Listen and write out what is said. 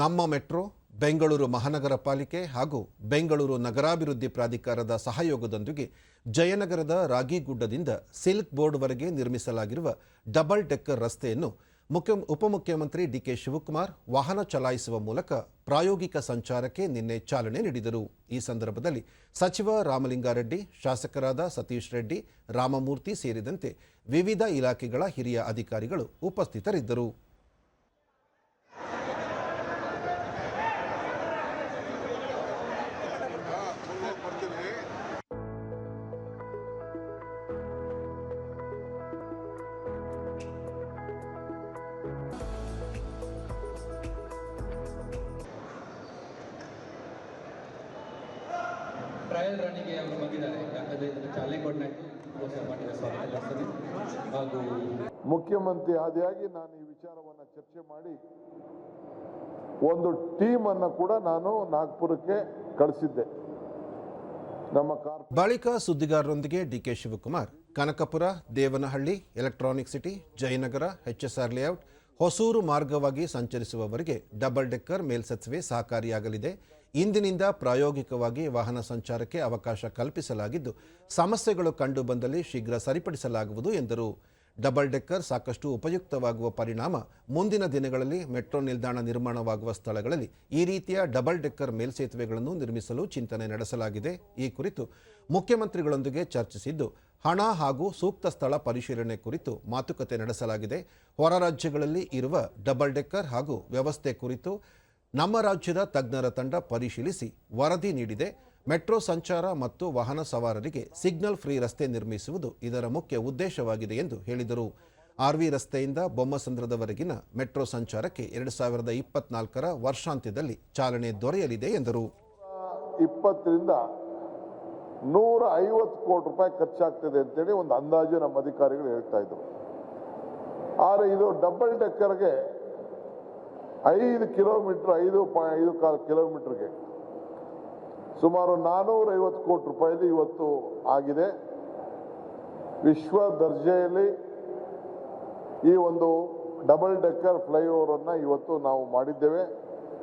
ನಮ್ಮ ಮೆಟ್ರೋ, ಬೆಂಗಳೂರು ಮಹಾನಗರ ಪಾಲಿಕೆ ಹಾಗೂ ಬೆಂಗಳೂರು ನಗರಾಭಿವೃದ್ಧಿ ಪ್ರಾಧಿಕಾರದ ಸಹಯೋಗದೊಂದಿಗೆ ಜಯನಗರದ ರಾಗಿಗುಡ್ಡದಿಂದ ಸಿಲ್ಕ್ ಬೋರ್ಡ್ವರೆಗೆ ನಿರ್ಮಿಸಲಾಗಿರುವ ಡಬಲ್ ಡೆಕ್ಕರ್ ರಸ್ತೆಯನ್ನು ಮುಖ್ಯ, ಉಪಮುಖ್ಯಮಂತ್ರಿ ಡಿಕೆ ಶಿವಕುಮಾರ್ ವಾಹನ ಚಲಾಯಿಸುವ ಮೂಲಕ ಪ್ರಾಯೋಗಿಕ ಸಂಚಾರಕ್ಕೆ ನಿನ್ನೆ ಚಾಲನೆ ನೀಡಿದರು. ಈ ಸಂದರ್ಭದಲ್ಲಿ ಸಚಿವ ರಾಮಲಿಂಗಾರೆಡ್ಡಿ, ಶಾಸಕರಾದ ಸತೀಶ್ ರೆಡ್ಡಿ, ರಾಮಮೂರ್ತಿ ಸೇರಿದಂತೆ ವಿವಿಧ ಇಲಾಖೆಗಳ ಹಿರಿಯ ಅಧಿಕಾರಿಗಳು ಉಪಸ್ಥಿತರಿದ್ದರು. ಟ್ರಯಲ್ ರನ್ನಿಂಗ್ಗೆ ಅವರು ಬಂದಿದ್ದಾರೆ. ಯಾಕಂದರೆ ಇದನ್ನು ಚಾಲನೆ ಹಾಗೂ ಮುಖ್ಯಮಂತ್ರಿ ಆದಿಯಾಗಿ ನಾನು ಈ ವಿಚಾರವನ್ನ ಚರ್ಚೆ ಮಾಡಿ ಒಂದು ಟೀಮ್ ಅನ್ನು ಕೂಡ ನಾನು ನಾಗ್ಪುರಕ್ಕೆ ಕಳಿಸಿದ್ದೆ. ನಮ್ಮ ಕಾರ್ ಬಳಿಕ ಸುದ್ದಿಗಾರರೊಂದಿಗೆ DK Shivakumar Kanakapura Devanahalli electronic city Jayanagar H S R layout Hosur ಮಾರ್ಗವಾಗಿ ಸಂಚರಿಸುವವರಿಗೆ ಡಬಲ್ ಡೆಕ್ಕರ್ ಮೇಲ್ಸತ್ವೆ ಸಹಕಾರಿಯಾಗಲಿದೆ. ಇಂದಿನಿಂದ ಪ್ರಾಯೋಗಿಕವಾಗಿ ವಾಹನ ಸಂಚಾರಕ್ಕೆ ಅವಕಾಶ ಕಲ್ಪಿಸಲಾಗಿದ್ದು, ಸಮಸ್ಯೆಗಳು ಕಂಡುಬಂದಲ್ಲಿ ಶೀಘ್ರ ಸರಿಪಡಿಸಲಾಗುವುದು ಎಂದರು. ಡಬಲ್ ಡೆಕ್ಕರ್ ಸಾಕಷ್ಟು ಉಪಯುಕ್ತವಾಗುವ ಪರಿಣಾಮ ಮುಂದಿನ ದಿನಗಳಲ್ಲಿ ಮೆಟ್ರೋ ನಿಲ್ದಾಣ ನಿರ್ಮಾಣವಾಗುವ ಸ್ಥಳಗಳಲ್ಲಿ ಈ ರೀತಿಯ ಡಬಲ್ ಡೆಕ್ಕರ್ ಮೇಲ್ಸೇತುವೆಗಳನ್ನು ನಿರ್ಮಿಸಲು ಚಿಂತನೆ ನಡೆಸಲಾಗಿದೆ. ಈ ಕುರಿತು ಮುಖ್ಯಮಂತ್ರಿಗಳೊಂದಿಗೆ ಚರ್ಚಿಸಿದ್ದು, ಹಣ ಹಾಗೂ ಸೂಕ್ತ ಸ್ಥಳ ಪರಿಶೀಲನೆ ಕುರಿತು ಮಾತುಕತೆ ನಡೆಸಲಾಗಿದೆ. ಹೊರ ರಾಜ್ಯಗಳಲ್ಲಿ ಇರುವ ಡಬಲ್ ಡೆಕ್ಕರ್ ಹಾಗೂ ವ್ಯವಸ್ಥೆ ಕುರಿತು ನಮ್ಮ ರಾಜ್ಯದ ತಜ್ಞರ ತಂಡ ಪರಿಶೀಲಿಸಿ ವರದಿ ನೀಡಿದೆ. ಮೆಟ್ರೋ ಸಂಚಾರ ಮತ್ತು ವಾಹನ ಸವಾರರಿಗೆ ಸಿಗ್ನಲ್ ಫ್ರೀ ರಸ್ತೆ ನಿರ್ಮಿಸುವುದು ಇದರ ಮುಖ್ಯ ಉದ್ದೇಶವಾಗಿದೆ ಎಂದು ಹೇಳಿದರು. ಆರ್ವಿ ರಸ್ತೆಯಿಂದ ಬೊಮ್ಮಸಂದ್ರದವರೆಗಿನ ಮೆಟ್ರೋ ಸಂಚಾರಕ್ಕೆ ಎರಡು ಸಾವಿರದ ಇಪ್ಪತ್ನಾಲ್ಕರ ವರ್ಷಾಂತ್ಯದಲ್ಲಿ ಚಾಲನೆ ದೊರೆಯಲಿದೆ ಎಂದರು. ಇಪ್ಪತ್ತರಿಂದ ನೂರ ಐವತ್ತು ಕೋಟಿ ರೂಪಾಯಿ ಖರ್ಚಾಗ್ತದೆ ಅಂತೇಳಿ ಒಂದು ಅಂದಾಜು ನಮ್ಮ ಅಧಿಕಾರಿಗಳು ಹೇಳ್ತಾ ಇದ್ರು. ಆದರೆ ಇದು ಡಬಲ್ ಡೆಕ್ಕರ್ಗೆ ಐದು ಕಿಲೋಮೀಟರ್, ಐದು ಐದು ಕಾಲು ಕಿಲೋಮೀಟರ್ಗೆ. ಸುಮಾರು ನಾನ್ನೂರ ಐವತ್ತು ಕೋಟಿ ರೂಪಾಯಿಲಿ ಇವತ್ತು ಆಗಿದೆ. ವಿಶ್ವ ದರ್ಜೆಯಲ್ಲಿ ಈ ಒಂದು ಡಬಲ್ ಡೆಕ್ಕರ್ ಫ್ಲೈಓವರನ್ನು ಇವತ್ತು ನಾವು ಮಾಡಿದ್ದೇವೆ.